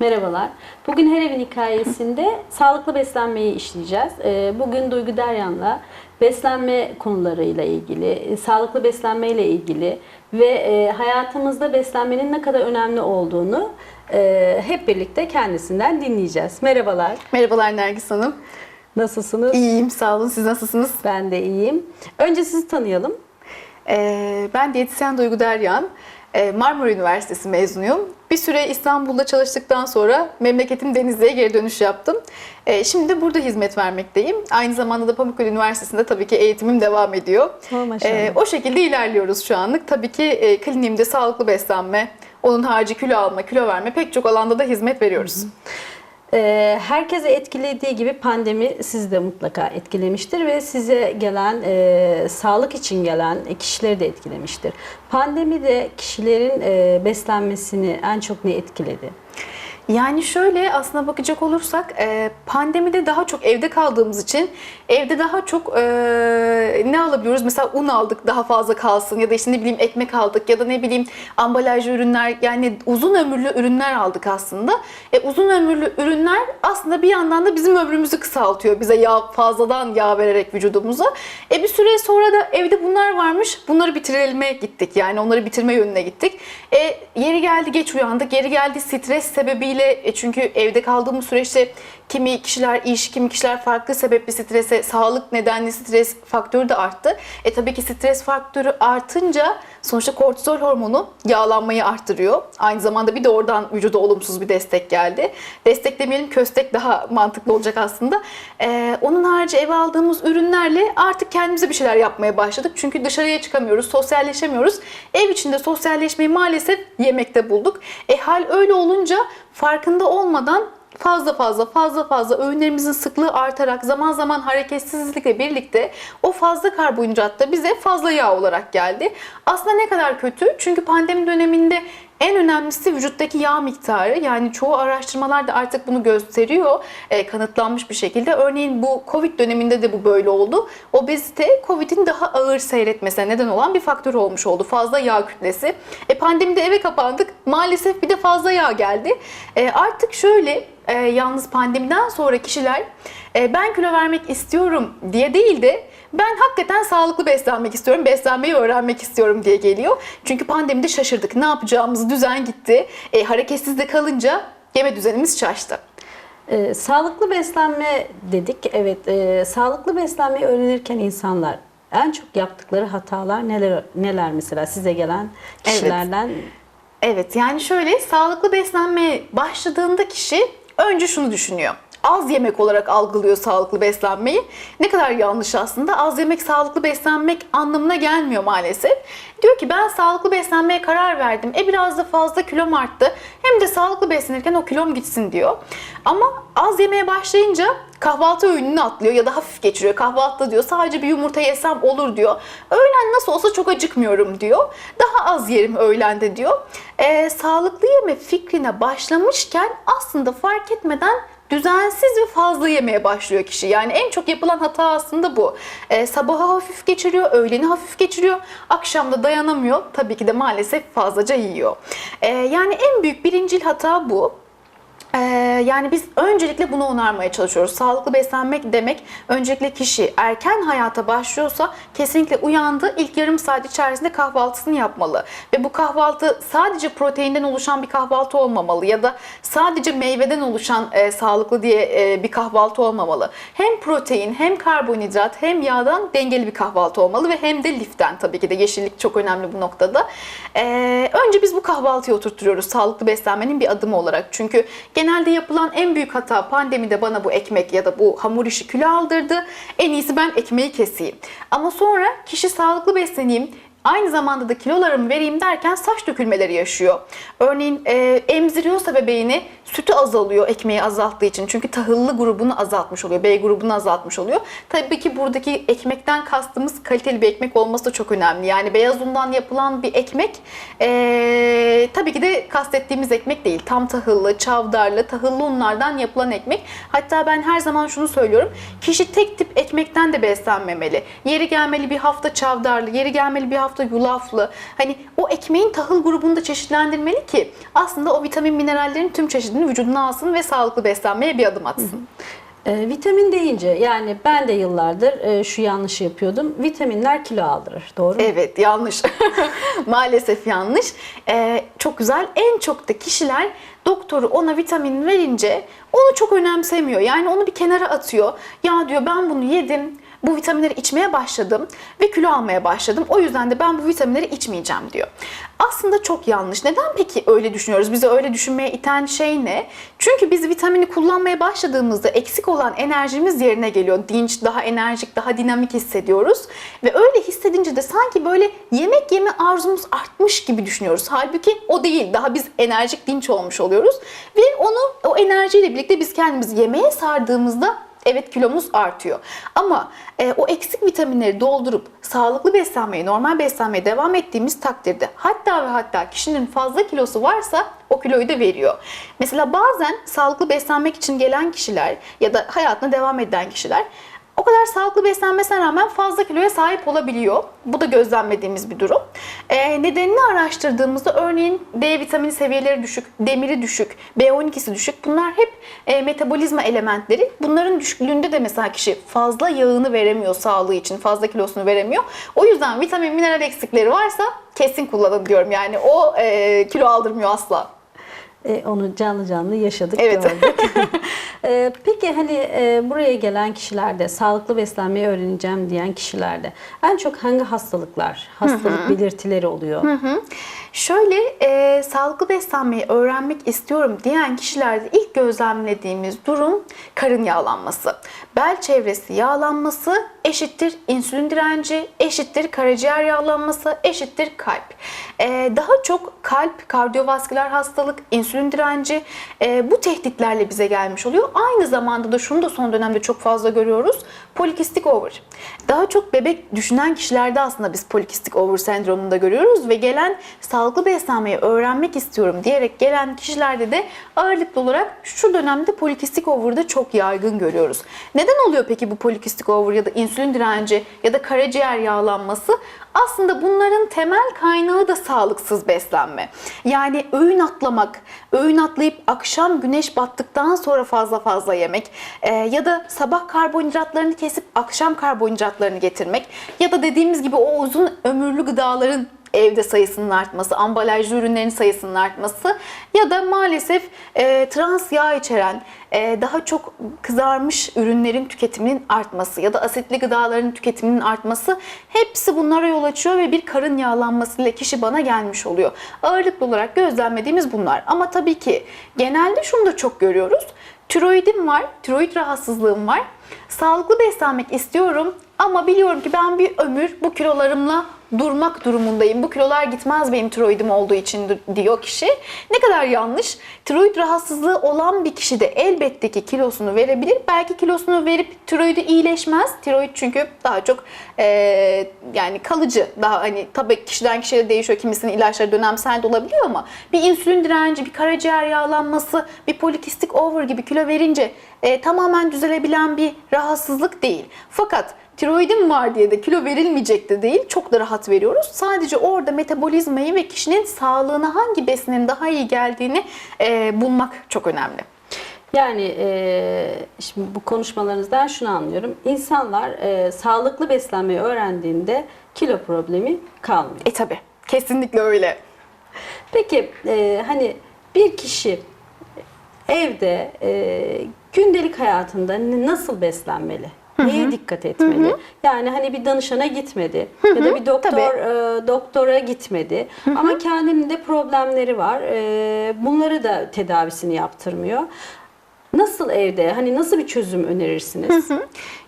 Merhabalar. Bugün Her Evin Hikayesi'nde sağlıklı beslenmeyi işleyeceğiz. Ee, Bugün Duygu Deryan'la beslenme konularıyla ilgili, e, sağlıklı beslenmeyle ilgili ve e, hayatımızda beslenmenin ne kadar önemli olduğunu e, hep birlikte kendisinden dinleyeceğiz. Merhabalar. Merhabalar Nergis Hanım. Nasılsınız? İyiyim, sağ olun. Siz nasılsınız? Ben de iyiyim. Önce sizi tanıyalım. Ee, ben diyetisyen Duygu Deryan. Ee, Marmara Üniversitesi mezunuyum. Bir süre İstanbul'da çalıştıktan sonra memleketim Denizli'ye geri dönüş yaptım. Ee, şimdi de burada hizmet vermekteyim. Aynı zamanda da Pamukkale Üniversitesi'nde tabii ki eğitimim devam ediyor. Ee, o şekilde ilerliyoruz şu anlık. Tabii ki e, kliniğimde sağlıklı beslenme, onun harici kilo alma, kilo verme pek çok alanda da hizmet veriyoruz. Ee, herkese etkilediği gibi pandemi sizi de mutlaka etkilemiştir ve size gelen e, sağlık için gelen kişileri de etkilemiştir. Pandemi de kişilerin e, beslenmesini en çok ne etkiledi? Yani şöyle aslına bakacak olursak e, pandemide daha çok evde kaldığımız için evde daha çok e, ne alabiliyoruz? Mesela un aldık daha fazla kalsın ya da işte ne bileyim ekmek aldık ya da ne bileyim ambalajlı ürünler yani uzun ömürlü ürünler aldık aslında. E, uzun ömürlü ürünler aslında bir yandan da bizim ömrümüzü kısaltıyor. Bize yağ fazladan yağ vererek vücudumuza. E bir süre sonra da evde bunlar varmış. Bunları bitirelim'e gittik. Yani onları bitirme yönüne gittik. E, yeri geldi geç uyandık. Yeri geldi stres sebebiyle e, çünkü evde kaldığımız süreçte kimi kişiler iş, kimi kişiler farklı sebepli strese, sağlık nedenli stres faktörü de arttı. E tabii ki stres faktörü artınca sonuçta kortizol hormonu yağlanmayı arttırıyor. Aynı zamanda bir de oradan vücuda olumsuz bir destek geldi. Destek demeyelim köstek daha mantıklı olacak aslında. E, onun harici eve aldığımız ürünlerle artık kendimize bir şeyler yapmaya başladık. Çünkü dışarıya çıkamıyoruz, sosyalleşemiyoruz. Ev içinde sosyalleşmeyi maalesef yemekte bulduk. E hal öyle olunca farkında olmadan fazla fazla fazla fazla öğünlerimizin sıklığı artarak zaman zaman hareketsizlikle birlikte o fazla karbonhidrat da bize fazla yağ olarak geldi. Aslında ne kadar kötü? Çünkü pandemi döneminde en önemlisi vücuttaki yağ miktarı. Yani çoğu araştırmalar da artık bunu gösteriyor. E, kanıtlanmış bir şekilde. Örneğin bu Covid döneminde de bu böyle oldu. Obezite Covid'in daha ağır seyretmesine neden olan bir faktör olmuş oldu. Fazla yağ kütlesi. E, pandemide eve kapandık. Maalesef bir de fazla yağ geldi. E, artık şöyle e, yalnız pandemiden sonra kişiler e, ben kilo vermek istiyorum diye değil de ben hakikaten sağlıklı beslenmek istiyorum, beslenmeyi öğrenmek istiyorum diye geliyor. Çünkü pandemide şaşırdık. Ne yapacağımızı düzen gitti. E, hareketsiz de kalınca yeme düzenimiz şaştı. Ee, sağlıklı beslenme dedik. Evet, e, sağlıklı beslenmeyi öğrenirken insanlar en çok yaptıkları hatalar neler neler mesela size gelen kişilerden Evet yani şöyle sağlıklı beslenmeye başladığında kişi önce şunu düşünüyor. Az yemek olarak algılıyor sağlıklı beslenmeyi. Ne kadar yanlış aslında. Az yemek sağlıklı beslenmek anlamına gelmiyor maalesef. Diyor ki ben sağlıklı beslenmeye karar verdim. E biraz da fazla kilom arttı. Hem de sağlıklı beslenirken o kilom gitsin diyor. Ama az yemeye başlayınca kahvaltı öğününü atlıyor ya da hafif geçiriyor. Kahvaltıda diyor sadece bir yumurta yesem olur diyor. Öğlen nasıl olsa çok acıkmıyorum diyor. Daha az yerim öğlende diyor. E, sağlıklı yeme fikrine başlamışken aslında fark etmeden düzensiz ve fazla yemeye başlıyor kişi. Yani en çok yapılan hata aslında bu. Ee, sabahı hafif geçiriyor, öğleni hafif geçiriyor, akşamda dayanamıyor. Tabii ki de maalesef fazlaca yiyor. Ee, yani en büyük birincil hata bu. Ee, yani biz öncelikle bunu onarmaya çalışıyoruz. Sağlıklı beslenmek demek öncelikle kişi erken hayata başlıyorsa kesinlikle uyandı ilk yarım saat içerisinde kahvaltısını yapmalı. Ve bu kahvaltı sadece proteinden oluşan bir kahvaltı olmamalı ya da sadece meyveden oluşan e, sağlıklı diye e, bir kahvaltı olmamalı. Hem protein hem karbonhidrat hem yağdan dengeli bir kahvaltı olmalı ve hem de liften tabii ki de yeşillik çok önemli bu noktada. Ee, önce biz bu kahvaltıyı oturtuyoruz sağlıklı beslenmenin bir adımı olarak. Çünkü genelde yapılan en büyük hata pandemide bana bu ekmek ya da bu hamur işi kilo aldırdı. En iyisi ben ekmeği keseyim. Ama sonra kişi sağlıklı besleneyim, Aynı zamanda da kilolarımı vereyim derken saç dökülmeleri yaşıyor. Örneğin e, emziriyorsa bebeğini sütü azalıyor ekmeği azalttığı için. Çünkü tahıllı grubunu azaltmış oluyor. B grubunu azaltmış oluyor. Tabii ki buradaki ekmekten kastımız kaliteli bir ekmek olması da çok önemli. Yani beyaz undan yapılan bir ekmek e, tabii ki de kastettiğimiz ekmek değil. Tam tahıllı, çavdarlı, tahıllı unlardan yapılan ekmek. Hatta ben her zaman şunu söylüyorum. Kişi tek tip ekmekten de beslenmemeli. Yeri gelmeli bir hafta çavdarlı, yeri gelmeli bir hafta yulaflı. Hani o ekmeğin tahıl grubunu da çeşitlendirmeli ki aslında o vitamin minerallerin tüm çeşidini vücuduna alsın ve sağlıklı beslenmeye bir adım atsın. E, vitamin deyince yani ben de yıllardır e, şu yanlışı yapıyordum. Vitaminler kilo aldırır. Doğru mu? Evet yanlış. Maalesef yanlış. Ee, çok güzel. En çok da kişiler doktoru ona vitamin verince onu çok önemsemiyor. Yani onu bir kenara atıyor. Ya diyor ben bunu yedim. Bu vitaminleri içmeye başladım ve kilo almaya başladım. O yüzden de ben bu vitaminleri içmeyeceğim diyor. Aslında çok yanlış. Neden peki öyle düşünüyoruz? Bizi öyle düşünmeye iten şey ne? Çünkü biz vitamini kullanmaya başladığımızda eksik olan enerjimiz yerine geliyor. Dinç, daha enerjik, daha dinamik hissediyoruz. Ve öyle hissedince de sanki böyle yemek yeme arzumuz artmış gibi düşünüyoruz. Halbuki o değil. Daha biz enerjik, dinç olmuş oluyoruz. Ve onu o enerjiyle birlikte biz kendimizi yemeğe sardığımızda Evet kilomuz artıyor. Ama e, o eksik vitaminleri doldurup sağlıklı beslenmeye, normal beslenmeye devam ettiğimiz takdirde hatta ve hatta kişinin fazla kilosu varsa o kiloyu da veriyor. Mesela bazen sağlıklı beslenmek için gelen kişiler ya da hayatına devam eden kişiler o kadar sağlıklı beslenmesine rağmen fazla kiloya sahip olabiliyor. Bu da gözlemlediğimiz bir durum. Ee, nedenini araştırdığımızda örneğin D vitamini seviyeleri düşük, demiri düşük, B12'si düşük. Bunlar hep e, metabolizma elementleri. Bunların düşüklüğünde de mesela kişi fazla yağını veremiyor sağlığı için, fazla kilosunu veremiyor. O yüzden vitamin, mineral eksikleri varsa kesin kullanın diyorum. Yani o e, kilo aldırmıyor asla. E, onu canlı canlı yaşadık, Evet. gördük. E, peki hani e, buraya gelen kişilerde sağlıklı beslenmeyi öğreneceğim diyen kişilerde en çok hangi hastalıklar, hastalık belirtileri oluyor? Şöyle e, sağlıklı beslenmeyi öğrenmek istiyorum diyen kişilerde ilk gözlemlediğimiz durum karın yağlanması. Bel çevresi yağlanması eşittir insülin direnci, eşittir karaciğer yağlanması, eşittir kalp. E, daha çok kalp, kardiyovasküler hastalık, insülin direnci e, bu tehditlerle bize gelmiş oluyor. Aynı zamanda da şunu da son dönemde çok fazla görüyoruz. Polikistik over. Daha çok bebek düşünen kişilerde aslında biz polikistik over sendromunu da görüyoruz ve gelen sağlıklı beslenmeyi öğrenmek istiyorum diyerek gelen kişilerde de ağırlıklı olarak şu dönemde polikistik over'da çok yaygın görüyoruz. Neden oluyor peki bu polikistik over ya da insülin direnci ya da karaciğer yağlanması? Aslında bunların temel kaynağı da sağlıksız beslenme. Yani öğün atlamak, öğün atlayıp akşam güneş battıktan sonra fazla fazla yemek e, ya da sabah karbonhidratlarını kesip akşam karbonhidratlarını getirmek ya da dediğimiz gibi o uzun ömürlü gıdaların evde sayısının artması, ambalajlı ürünlerin sayısının artması ya da maalesef e, trans yağ içeren e, daha çok kızarmış ürünlerin tüketiminin artması ya da asitli gıdaların tüketiminin artması hepsi bunlara yol açıyor ve bir karın yağlanmasıyla kişi bana gelmiş oluyor. Ağırlıklı olarak gözlemlediğimiz bunlar. Ama tabii ki genelde şunu da çok görüyoruz. Tiroidim var, tiroid rahatsızlığım var. Sağlıklı beslenmek istiyorum ama biliyorum ki ben bir ömür bu kilolarımla durmak durumundayım. Bu kilolar gitmez benim tiroidim olduğu için diyor kişi. Ne kadar yanlış. Tiroid rahatsızlığı olan bir kişi de elbette ki kilosunu verebilir. Belki kilosunu verip tiroidi iyileşmez. Tiroid çünkü daha çok e, yani kalıcı. Daha hani tabii kişiden kişiye değişiyor. Kimisinin ilaçları dönemsel de olabiliyor ama bir insülin direnci, bir karaciğer yağlanması, bir polikistik over gibi kilo verince e, tamamen düzelebilen bir rahatsızlık değil. Fakat tiroidim var diye de kilo verilmeyecek de değil. Çok da rahat veriyoruz. Sadece orada metabolizmayı ve kişinin sağlığına hangi besinin daha iyi geldiğini e, bulmak çok önemli. Yani e, şimdi bu konuşmalarınızdan şunu anlıyorum. İnsanlar e, sağlıklı beslenmeyi öğrendiğinde kilo problemi kalmıyor. E tabi. Kesinlikle öyle. Peki e, hani bir kişi evde e, gündelik hayatında nasıl beslenmeli? Neye dikkat etmeli? Yani hani bir danışana gitmedi ya da bir doktor e, doktora gitmedi ama kendinin de problemleri var. E, bunları da tedavisini yaptırmıyor. Nasıl evde? Hani nasıl bir çözüm önerirsiniz?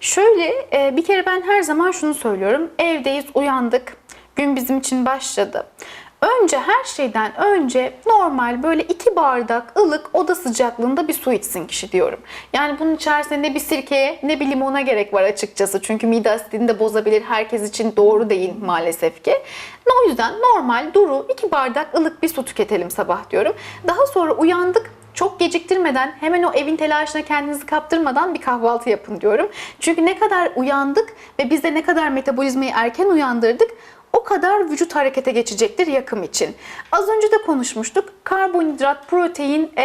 Şöyle e, bir kere ben her zaman şunu söylüyorum. Evdeyiz, uyandık. Gün bizim için başladı. Önce her şeyden önce normal böyle iki bardak ılık oda sıcaklığında bir su içsin kişi diyorum. Yani bunun içerisinde ne bir sirkeye ne bir limona gerek var açıkçası. Çünkü mide asidini de bozabilir. Herkes için doğru değil maalesef ki. O yüzden normal duru iki bardak ılık bir su tüketelim sabah diyorum. Daha sonra uyandık çok geciktirmeden hemen o evin telaşına kendinizi kaptırmadan bir kahvaltı yapın diyorum. Çünkü ne kadar uyandık ve biz de ne kadar metabolizmayı erken uyandırdık o kadar vücut harekete geçecektir yakım için. Az önce de konuşmuştuk. Karbonhidrat, protein, e,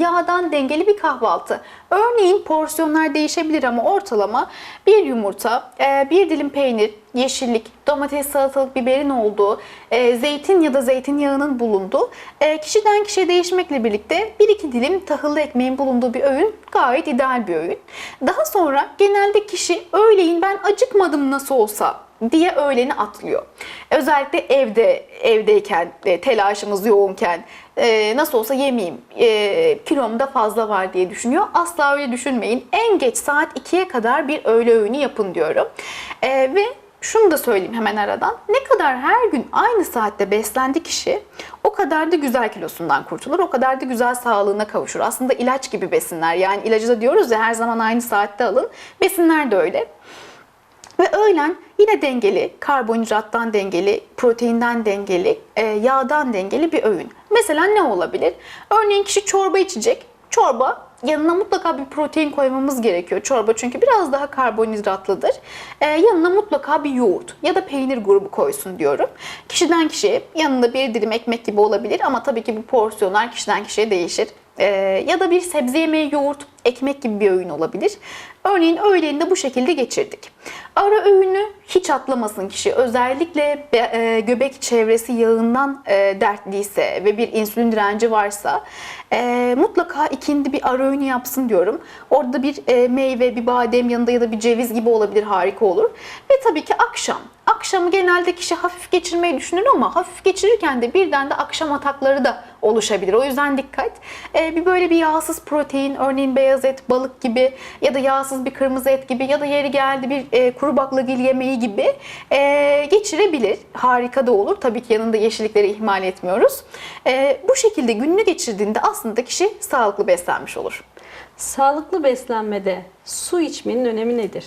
yağdan dengeli bir kahvaltı. Örneğin porsiyonlar değişebilir ama ortalama bir yumurta, e, bir dilim peynir, yeşillik, domates, salatalık, biberin olduğu, e, zeytin ya da zeytinyağının bulunduğu, e, kişiden kişiye değişmekle birlikte bir iki dilim tahıllı ekmeğin bulunduğu bir öğün gayet ideal bir öğün. Daha sonra genelde kişi öğleyin ben acıkmadım nasıl olsa diye öğleni atlıyor. Özellikle evde evdeyken, e, telaşımız yoğunken e, nasıl olsa yemeyeyim, e, kilomda fazla var diye düşünüyor. Asla öyle düşünmeyin. En geç saat 2'ye kadar bir öğle öğünü yapın diyorum. E, ve şunu da söyleyeyim hemen aradan. Ne kadar her gün aynı saatte beslendi kişi o kadar da güzel kilosundan kurtulur. O kadar da güzel sağlığına kavuşur. Aslında ilaç gibi besinler. Yani ilacı da diyoruz ya her zaman aynı saatte alın. Besinler de öyle. Ve öğlen yine dengeli, karbonhidrattan dengeli, proteinden dengeli, e, yağdan dengeli bir öğün. Mesela ne olabilir? Örneğin kişi çorba içecek. Çorba yanına mutlaka bir protein koymamız gerekiyor. Çorba çünkü biraz daha karbonhidratlıdır. E, yanına mutlaka bir yoğurt ya da peynir grubu koysun diyorum. Kişiden kişiye yanında bir dilim ekmek gibi olabilir ama tabii ki bu porsiyonlar kişiden kişiye değişir. E, ya da bir sebze yemeği, yoğurt, ekmek gibi bir öğün olabilir. Örneğin öğleni bu şekilde geçirdik. Ara öğünü hiç atlamasın kişi. Özellikle e, göbek çevresi yağından e, dertliyse ve bir insülin direnci varsa e, mutlaka ikindi bir ara öğünü yapsın diyorum. Orada bir e, meyve, bir badem yanında ya da bir ceviz gibi olabilir harika olur. Ve tabii ki akşam. Akşamı genelde kişi hafif geçirmeyi düşünür ama hafif geçirirken de birden de akşam atakları da oluşabilir. O yüzden dikkat. E, bir böyle bir yağsız protein, örneğin beyaz et, balık gibi ya da yağsız bir kırmızı et gibi ya da yeri geldi bir e, kuru baklagil yemeği gibi e, geçirebilir. Harika da olur. Tabii ki yanında yeşillikleri ihmal etmiyoruz. E, bu şekilde gününü geçirdiğinde aslında kişi sağlıklı beslenmiş olur. Sağlıklı beslenmede su içmenin önemi nedir?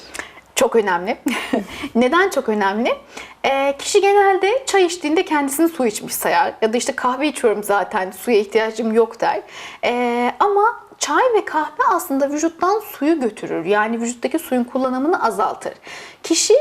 Çok önemli. Neden çok önemli? Ee, kişi genelde çay içtiğinde kendisini su içmiş sayar. Ya da işte kahve içiyorum zaten suya ihtiyacım yok der. Ee, ama çay ve kahve aslında vücuttan suyu götürür. Yani vücuttaki suyun kullanımını azaltır. Kişi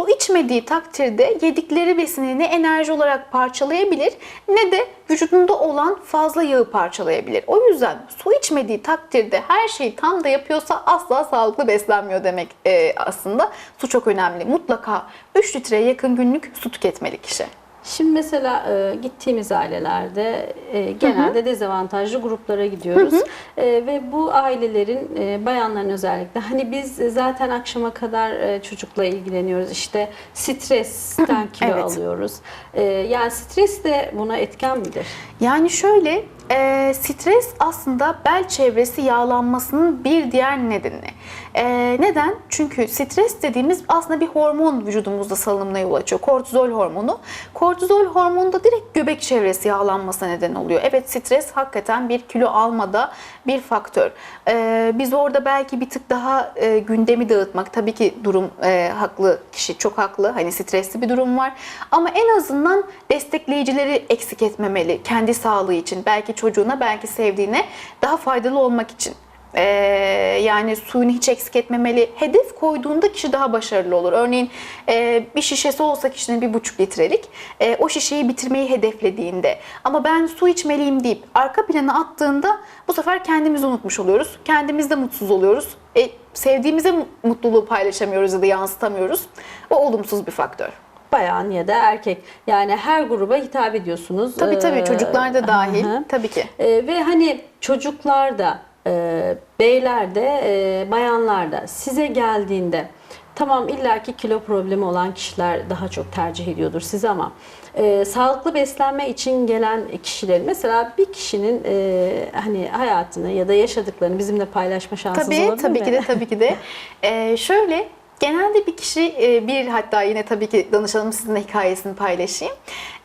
su içmediği takdirde yedikleri besini ne enerji olarak parçalayabilir ne de vücudunda olan fazla yağı parçalayabilir. O yüzden su içmediği takdirde her şeyi tam da yapıyorsa asla sağlıklı beslenmiyor demek e, aslında. Su çok önemli. Mutlaka 3 litreye yakın günlük su tüketmeli kişi. Şimdi mesela e, gittiğimiz ailelerde e, genelde dezavantajlı gruplara gidiyoruz E, ve bu ailelerin e, bayanların özellikle hani biz zaten akşama kadar e, çocukla ilgileniyoruz işte stresten kilo Evet. alıyoruz E, yani stres de buna etken midir? Yani şöyle, e, stres aslında bel çevresi yağlanmasının bir diğer nedeni. E, neden? Çünkü stres dediğimiz aslında bir hormon vücudumuzda salınımına yol açıyor. Kortizol hormonu. Kortizol hormonu da direkt göbek çevresi yağlanmasına neden oluyor. Evet stres hakikaten bir kilo almada bir faktör. E, biz orada belki bir tık daha e, gündemi dağıtmak, tabii ki durum e, haklı, kişi çok haklı. Hani stresli bir durum var. Ama en azından destekleyicileri eksik etmemeli kendi sağlığı için. Belki çocuğuna, belki sevdiğine daha faydalı olmak için. Ee, yani suyunu hiç eksik etmemeli. Hedef koyduğunda kişi daha başarılı olur. Örneğin e, bir şişesi olsa kişinin bir buçuk litrelik e, o şişeyi bitirmeyi hedeflediğinde ama ben su içmeliyim deyip arka plana attığında bu sefer kendimizi unutmuş oluyoruz. Kendimiz de mutsuz oluyoruz. E, sevdiğimize mu- mutluluğu paylaşamıyoruz ya da yansıtamıyoruz. O olumsuz bir faktör. Bayan ya da erkek yani her gruba hitap ediyorsunuz. Tabii tabii E, çocuklar da dahil. hı hı. Tabii ki. E, ve hani çocuklar da, e, beyler de, e, bayanlar da size geldiğinde tamam illaki kilo problemi olan kişiler daha çok tercih ediyordur sizi ama e, sağlıklı beslenme için gelen kişilerin mesela bir kişinin e, hani hayatını ya da yaşadıklarını bizimle paylaşma şansınız Tabii olabilir tabii mi? ki de tabii ki de. Ee, şöyle Genelde bir kişi, e, bir hatta yine tabii ki danışanım sizinle hikayesini paylaşayım.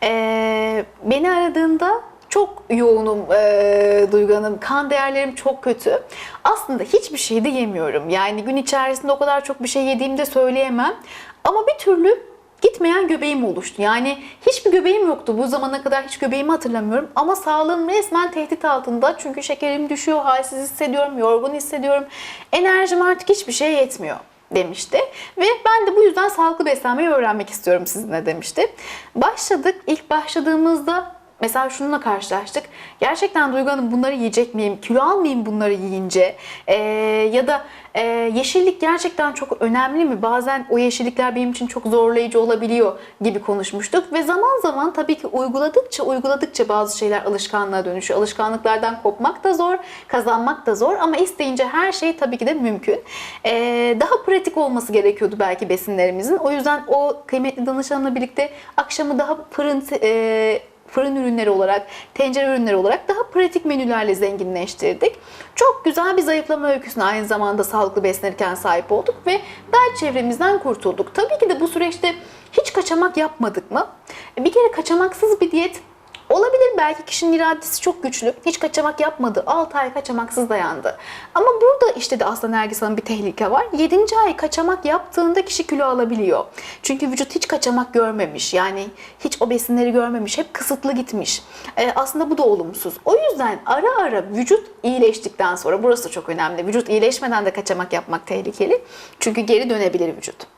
E, beni aradığında çok yoğunum e, Duygu. Kan değerlerim çok kötü. Aslında hiçbir şey de yemiyorum. Yani gün içerisinde o kadar çok bir şey yediğimi de söyleyemem. Ama bir türlü gitmeyen göbeğim oluştu. Yani hiçbir göbeğim yoktu. Bu zamana kadar hiç göbeğimi hatırlamıyorum. Ama sağlığım resmen tehdit altında. Çünkü şekerim düşüyor, halsiz hissediyorum, yorgun hissediyorum. Enerjim artık hiçbir şeye yetmiyor demişti. Ve ben de bu yüzden sağlıklı beslenmeyi öğrenmek istiyorum sizinle demişti. Başladık. İlk başladığımızda Mesela şununla karşılaştık. Gerçekten Duygu Hanım bunları yiyecek miyim? Kilo almayayım bunları yiyince? Ee, ya da e, yeşillik gerçekten çok önemli mi? Bazen o yeşillikler benim için çok zorlayıcı olabiliyor gibi konuşmuştuk. Ve zaman zaman tabii ki uyguladıkça uyguladıkça bazı şeyler alışkanlığa dönüşüyor. Alışkanlıklardan kopmak da zor, kazanmak da zor ama isteyince her şey tabii ki de mümkün. Ee, daha pratik olması gerekiyordu belki besinlerimizin. O yüzden o kıymetli danışanımla birlikte akşamı daha fırın e, fırın ürünleri olarak, tencere ürünleri olarak daha pratik menülerle zenginleştirdik. Çok güzel bir zayıflama öyküsüne aynı zamanda sağlıklı beslenirken sahip olduk ve bel çevremizden kurtulduk. Tabii ki de bu süreçte hiç kaçamak yapmadık mı? Bir kere kaçamaksız bir diyet Olabilir belki kişinin iradesi çok güçlü. Hiç kaçamak yapmadı. 6 ay kaçamaksız dayandı. Ama burada işte de aslında Nergis Hanım bir tehlike var. 7. ay kaçamak yaptığında kişi kilo alabiliyor. Çünkü vücut hiç kaçamak görmemiş. Yani hiç o besinleri görmemiş. Hep kısıtlı gitmiş. Ee, aslında bu da olumsuz. O yüzden ara ara vücut iyileştikten sonra burası çok önemli. Vücut iyileşmeden de kaçamak yapmak tehlikeli. Çünkü geri dönebilir vücut.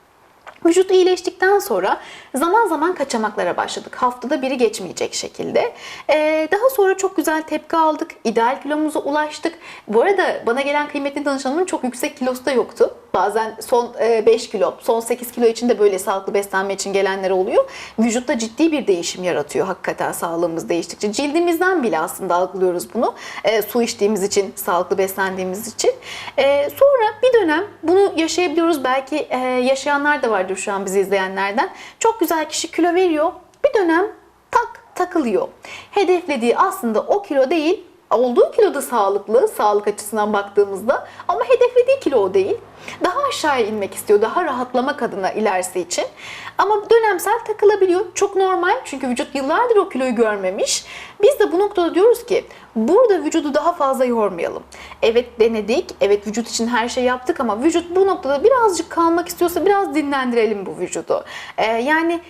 Vücut iyileştikten sonra zaman zaman kaçamaklara başladık. Haftada biri geçmeyecek şekilde. Ee, daha sonra çok güzel tepki aldık. İdeal kilomuza ulaştık. Bu arada bana gelen kıymetli danışanımın çok yüksek kilosu da yoktu. Bazen son e, 5 kilo, son 8 kilo için de böyle sağlıklı beslenme için gelenler oluyor. Vücutta ciddi bir değişim yaratıyor hakikaten sağlığımız değiştikçe. Cildimizden bile aslında algılıyoruz bunu. E, su içtiğimiz için, sağlıklı beslendiğimiz için. E, sonra bir dönem bunu yaşayabiliyoruz. Belki e, yaşayanlar da vardır şu an bizi izleyenlerden. Çok güzel kişi kilo veriyor. Bir dönem tak takılıyor. Hedeflediği aslında o kilo değil, olduğu kilo da sağlıklı, sağlık açısından baktığımızda ama hedeflediği kilo o değil. Daha aşağıya inmek istiyor, daha rahatlamak adına ilerisi için. Ama dönemsel takılabiliyor. Çok normal çünkü vücut yıllardır o kiloyu görmemiş. Biz de bu noktada diyoruz ki burada vücudu daha fazla yormayalım. Evet denedik, evet vücut için her şey yaptık ama vücut bu noktada birazcık kalmak istiyorsa biraz dinlendirelim bu vücudu. Ee, yani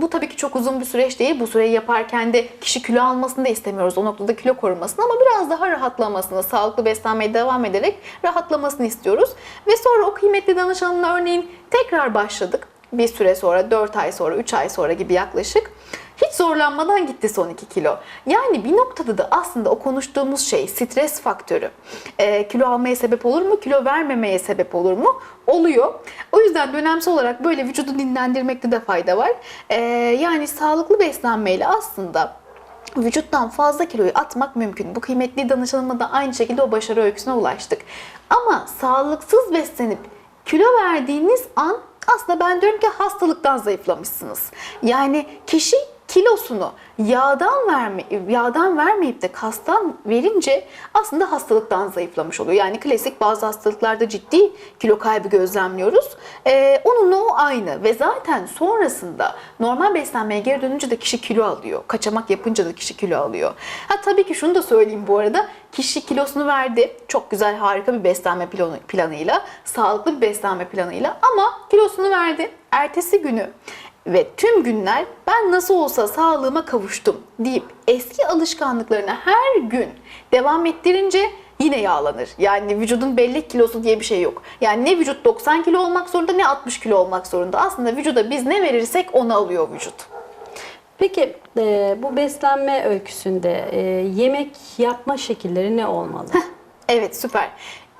bu tabii ki çok uzun bir süreç değil. Bu süreyi yaparken de kişi kilo almasını da istemiyoruz. O noktada kilo korumasını ama biraz daha rahatlamasını, sağlıklı beslenmeye devam ederek rahatlamasını istiyoruz. Ve sonra o kıymetli danışanımla örneğin tekrar başladık. Bir süre sonra, 4 ay sonra, 3 ay sonra gibi yaklaşık. Hiç zorlanmadan gitti son 2 kilo. Yani bir noktada da aslında o konuştuğumuz şey stres faktörü. Ee, kilo almaya sebep olur mu? Kilo vermemeye sebep olur mu? Oluyor. O yüzden dönemsel olarak böyle vücudu dinlendirmekte de fayda var. Ee, yani sağlıklı beslenmeyle aslında vücuttan fazla kiloyu atmak mümkün. Bu kıymetli danışanıma da aynı şekilde o başarı öyküsüne ulaştık. Ama sağlıksız beslenip kilo verdiğiniz an aslında ben diyorum ki hastalıktan zayıflamışsınız. Yani kişi kilosunu yağdan verme, yağdan vermeyip de kastan verince aslında hastalıktan zayıflamış oluyor. Yani klasik bazı hastalıklarda ciddi kilo kaybı gözlemliyoruz. Ee, onunla o aynı ve zaten sonrasında normal beslenmeye geri dönünce de kişi kilo alıyor. Kaçamak yapınca da kişi kilo alıyor. Ha tabii ki şunu da söyleyeyim bu arada. Kişi kilosunu verdi. Çok güzel harika bir beslenme planı, planıyla, sağlıklı bir beslenme planıyla ama kilosunu verdi. Ertesi günü ve tüm günler ben nasıl olsa sağlığıma kavuştum deyip eski alışkanlıklarına her gün devam ettirince yine yağlanır. Yani vücudun bellek kilosu diye bir şey yok. Yani ne vücut 90 kilo olmak zorunda ne 60 kilo olmak zorunda. Aslında vücuda biz ne verirsek onu alıyor vücut. Peki e, bu beslenme öyküsünde e, yemek yapma şekilleri ne olmalı? Evet süper.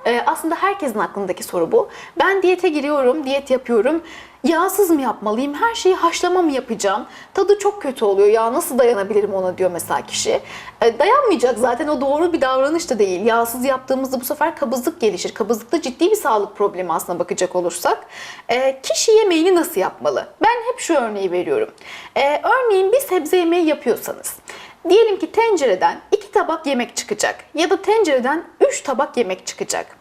Ee, aslında herkesin aklındaki soru bu. Ben diyete giriyorum, diyet yapıyorum. Yağsız mı yapmalıyım? Her şeyi haşlama mı yapacağım? Tadı çok kötü oluyor. Ya nasıl dayanabilirim ona diyor mesela kişi. Ee, dayanmayacak zaten o doğru bir davranış da değil. Yağsız yaptığımızda bu sefer kabızlık gelişir. Kabızlıkta ciddi bir sağlık problemi aslına bakacak olursak. Ee, kişi yemeğini nasıl yapmalı? Ben hep şu örneği veriyorum. Ee, örneğin bir sebze yemeği yapıyorsanız. Diyelim ki tencereden iki tabak yemek çıkacak ya da tencereden üç tabak yemek çıkacak.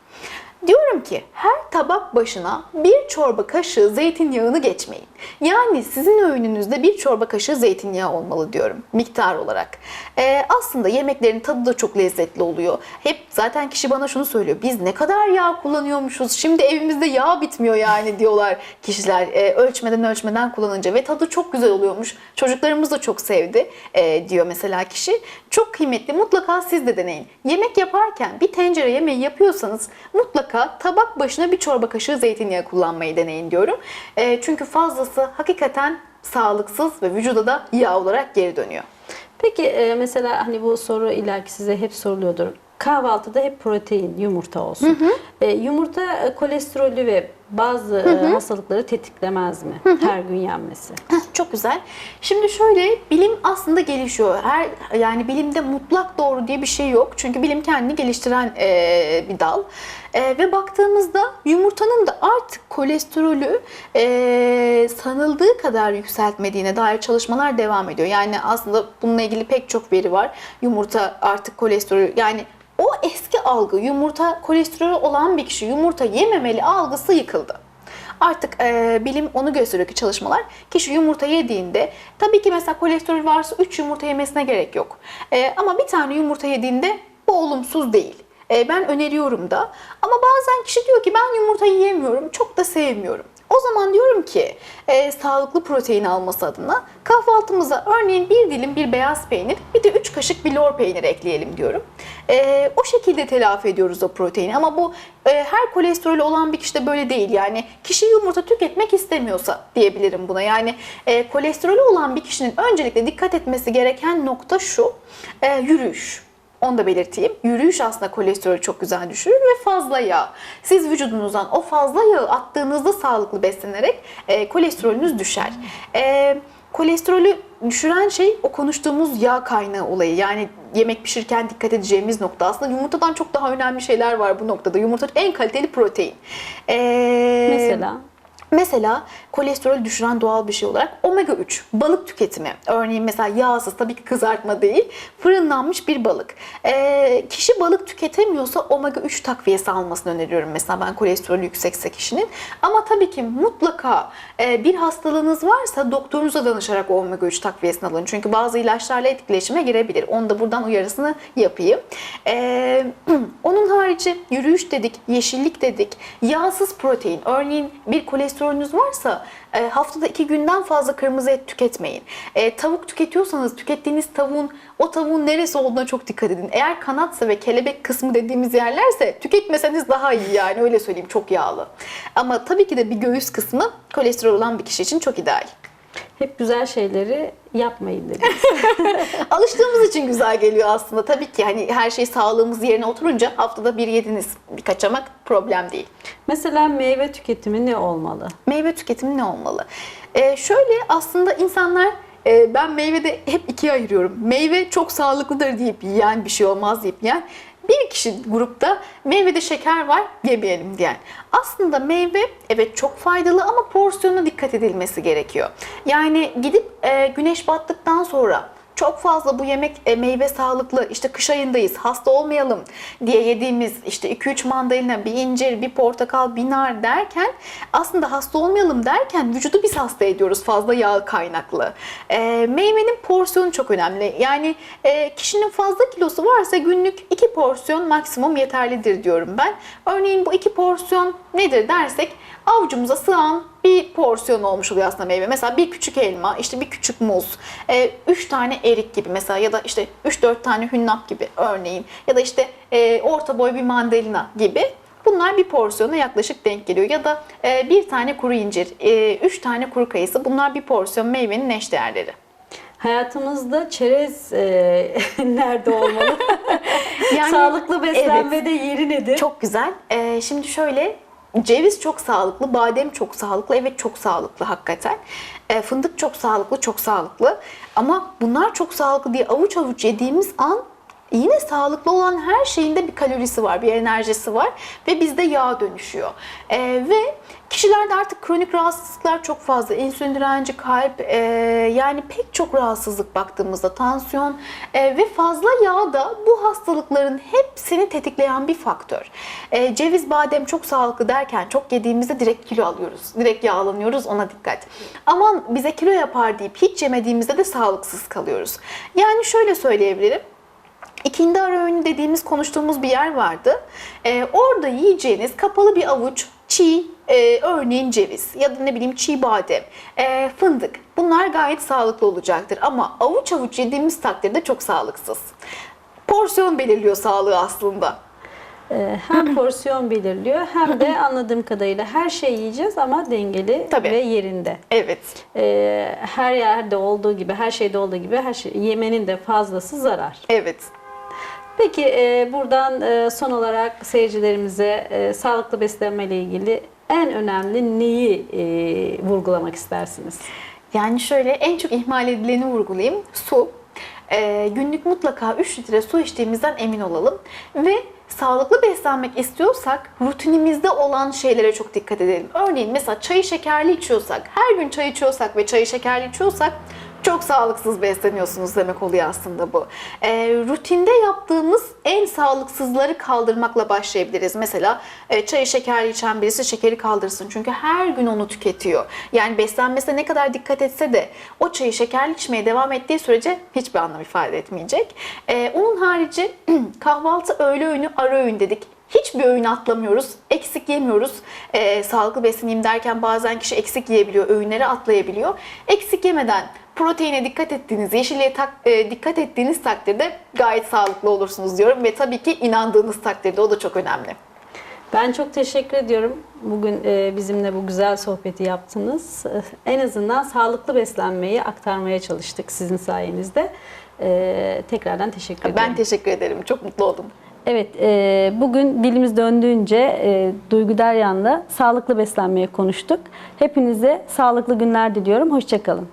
Diyorum ki her tabak başına bir çorba kaşığı zeytinyağını geçmeyin. Yani sizin öğününüzde bir çorba kaşığı zeytinyağı olmalı diyorum miktar olarak. Ee, aslında yemeklerin tadı da çok lezzetli oluyor. Hep zaten kişi bana şunu söylüyor. Biz ne kadar yağ kullanıyormuşuz. Şimdi evimizde yağ bitmiyor yani diyorlar kişiler. Ee, ölçmeden ölçmeden kullanınca ve tadı çok güzel oluyormuş. Çocuklarımız da çok sevdi ee, diyor mesela kişi. Çok kıymetli. Mutlaka siz de deneyin. Yemek yaparken bir tencere yemeği yapıyorsanız mutlaka tabak başına bir çorba kaşığı zeytinyağı kullanmayı deneyin diyorum. Ee, çünkü fazlası hakikaten sağlıksız ve vücuda da yağ olarak geri dönüyor. Peki e, mesela hani bu soru illaki size hep soruluyordur. Kahvaltıda hep protein, yumurta olsun. E, yumurta e, kolesterolü ve bazı e, hastalıkları tetiklemez mi? Her gün yenmesi. Heh, Çok güzel. Şimdi şöyle bilim aslında gelişiyor. Her yani bilimde mutlak doğru diye bir şey yok. Çünkü bilim kendini geliştiren e, bir dal. E, ve baktığımızda yumurtanın da artık kolesterolü e, sanıldığı kadar yükseltmediğine dair çalışmalar devam ediyor. Yani aslında bununla ilgili pek çok veri var. Yumurta artık kolesterolü yani o eski algı yumurta kolesterolü olan bir kişi yumurta yememeli algısı yıkıldı. Artık e, bilim onu gösteriyor ki çalışmalar kişi yumurta yediğinde tabii ki mesela kolesterol varsa 3 yumurta yemesine gerek yok. E, ama bir tane yumurta yediğinde bu olumsuz değil. E, ben öneriyorum da. Ama bazen kişi diyor ki ben yumurta yiyemiyorum, çok da sevmiyorum. O zaman diyorum ki e, sağlıklı protein alması adına kahvaltımıza örneğin bir dilim bir beyaz peynir bir de 3 kaşık bir lor peynir ekleyelim diyorum. E, o şekilde telafi ediyoruz o proteini ama bu e, her kolesterolü olan bir kişide böyle değil. Yani kişi yumurta tüketmek istemiyorsa diyebilirim buna. Yani e, kolesterolü olan bir kişinin öncelikle dikkat etmesi gereken nokta şu e, yürüyüş. Onu da belirteyim. Yürüyüş aslında kolesterolü çok güzel düşürür ve fazla yağ. Siz vücudunuzdan o fazla yağı attığınızda sağlıklı beslenerek e, kolesterolünüz düşer. E, kolesterolü düşüren şey o konuştuğumuz yağ kaynağı olayı. Yani yemek pişirirken dikkat edeceğimiz nokta. Aslında yumurtadan çok daha önemli şeyler var bu noktada. Yumurta en kaliteli protein. E, Mesela Mesela kolesterol düşüren doğal bir şey olarak omega 3 balık tüketimi. Örneğin mesela yağsız tabii ki kızartma değil fırınlanmış bir balık. Ee, kişi balık tüketemiyorsa omega 3 takviyesi almasını öneriyorum mesela ben kolesterolü yüksekse kişinin. Ama tabii ki mutlaka e, bir hastalığınız varsa doktorunuza danışarak omega 3 takviyesini alın. Çünkü bazı ilaçlarla etkileşime girebilir. Onu da buradan uyarısını yapayım. Ee, onun harici yürüyüş dedik, yeşillik dedik, yağsız protein. Örneğin bir kolesterolünüz varsa e, haftada iki günden fazla kırmızı et tüketmeyin. E, tavuk tüketiyorsanız tükettiğiniz tavuğun o tavuğun neresi olduğuna çok dikkat edin. Eğer kanatsa ve kelebek kısmı dediğimiz yerlerse tüketmeseniz daha iyi yani öyle söyleyeyim çok yağlı. Ama tabii ki de bir göğüs kısmı kolesterol olan bir kişi için çok ideal. Hep güzel şeyleri yapmayın dediniz. Alıştığımız için güzel geliyor aslında. Tabii ki hani her şey sağlığımız yerine oturunca haftada bir yediniz bir kaçamak problem değil. Mesela meyve tüketimi ne olmalı? Meyve tüketimi ne olmalı? Ee, şöyle aslında insanlar e, ben meyvede hep ikiye ayırıyorum. Meyve çok sağlıklıdır deyip yiyen bir şey olmaz deyip yiyen. Bir kişi grupta meyvede şeker var yemeyelim diyen. Aslında meyve evet çok faydalı ama porsiyona dikkat edilmesi gerekiyor. Yani gidip e, güneş battıktan sonra çok fazla bu yemek e, meyve sağlıklı işte kış ayındayız hasta olmayalım diye yediğimiz işte 2-3 mandalina, bir incir, bir portakal, bir nar derken aslında hasta olmayalım derken vücudu biz hasta ediyoruz fazla yağ kaynaklı. E, meyvenin porsiyonu çok önemli. Yani e, kişinin fazla kilosu varsa günlük 2 porsiyon maksimum yeterlidir diyorum ben. Örneğin bu 2 porsiyon nedir dersek avucumuza sığan bir porsiyon olmuş oluyor aslında meyve. Mesela bir küçük elma, işte bir küçük muz, 3 tane erik gibi mesela ya da işte 3-4 tane hünnap gibi örneğin ya da işte e, orta boy bir mandalina gibi. Bunlar bir porsiyona yaklaşık denk geliyor. Ya da e, bir tane kuru incir, 3 tane kuru kayısı bunlar bir porsiyon meyvenin eş değerleri. Hayatımızda çerez e, nerede olmalı? Yani- Sağlıklı beslenmede yeri nedir? Çok güzel. Ee, şimdi şöyle ceviz çok sağlıklı, badem çok sağlıklı. Evet çok sağlıklı hakikaten. Ee, fındık çok sağlıklı, çok sağlıklı. Ama bunlar çok sağlıklı diye avuç avuç yediğimiz an yine sağlıklı olan her şeyin de bir kalorisi var, bir enerjisi var ve bizde yağ dönüşüyor. Ee, ve kişilerde artık kronik rahatsızlıklar çok fazla. İnsülin direnci, kalp, e, yani pek çok rahatsızlık baktığımızda tansiyon e, ve fazla yağ da bu hastalıkların hepsini tetikleyen bir faktör. E, ceviz, badem çok sağlıklı derken çok yediğimizde direkt kilo alıyoruz. Direkt yağlanıyoruz ona dikkat. Aman bize kilo yapar deyip hiç yemediğimizde de sağlıksız kalıyoruz. Yani şöyle söyleyebilirim. İkindi ara öğünü dediğimiz konuştuğumuz bir yer vardı. Ee, orada yiyeceğiniz kapalı bir avuç çiğ, e, örneğin ceviz ya da ne bileyim çiğ badem, e, fındık. Bunlar gayet sağlıklı olacaktır. Ama avuç avuç yediğimiz takdirde çok sağlıksız. Porsiyon belirliyor sağlığı aslında. Ee, hem porsiyon belirliyor hem de anladığım kadarıyla her şeyi yiyeceğiz ama dengeli Tabii. ve yerinde. Evet. Ee, her yerde olduğu gibi, her şeyde olduğu gibi her şey yemenin de fazlası zarar. Evet. Peki e, buradan e, son olarak seyircilerimize e, sağlıklı beslenme ile ilgili en önemli neyi e, vurgulamak istersiniz? Yani şöyle en çok ihmal edileni vurgulayayım. Su. Ee, günlük mutlaka 3 litre su içtiğimizden emin olalım. Ve sağlıklı beslenmek istiyorsak rutinimizde olan şeylere çok dikkat edelim. Örneğin mesela çayı şekerli içiyorsak, her gün çay içiyorsak ve çayı şekerli içiyorsak çok sağlıksız besleniyorsunuz demek oluyor aslında bu. Ee, rutinde yaptığımız en sağlıksızları kaldırmakla başlayabiliriz. Mesela e, çayı şekerli içen birisi şekeri kaldırsın. Çünkü her gün onu tüketiyor. Yani beslenmesine ne kadar dikkat etse de o çayı şekerli içmeye devam ettiği sürece hiçbir anlam ifade etmeyecek. Ee, onun harici kahvaltı, öğle öğünü, ara öğün dedik. Hiçbir öğün atlamıyoruz, eksik yemiyoruz. Ee, sağlıklı besleneyim derken bazen kişi eksik yiyebiliyor, öğünleri atlayabiliyor. Eksik yemeden proteine dikkat ettiğiniz, yeşilliğe tak- e, dikkat ettiğiniz takdirde gayet sağlıklı olursunuz diyorum. Ve tabii ki inandığınız takdirde o da çok önemli. Ben çok teşekkür ediyorum. Bugün e, bizimle bu güzel sohbeti yaptınız. En azından sağlıklı beslenmeyi aktarmaya çalıştık sizin sayenizde. E, tekrardan teşekkür ederim. Ben teşekkür ederim, çok mutlu oldum. Evet, e, bugün dilimiz döndüğünce e, Duygu Deryan'la sağlıklı beslenmeye konuştuk. Hepinize sağlıklı günler diliyorum. Hoşçakalın.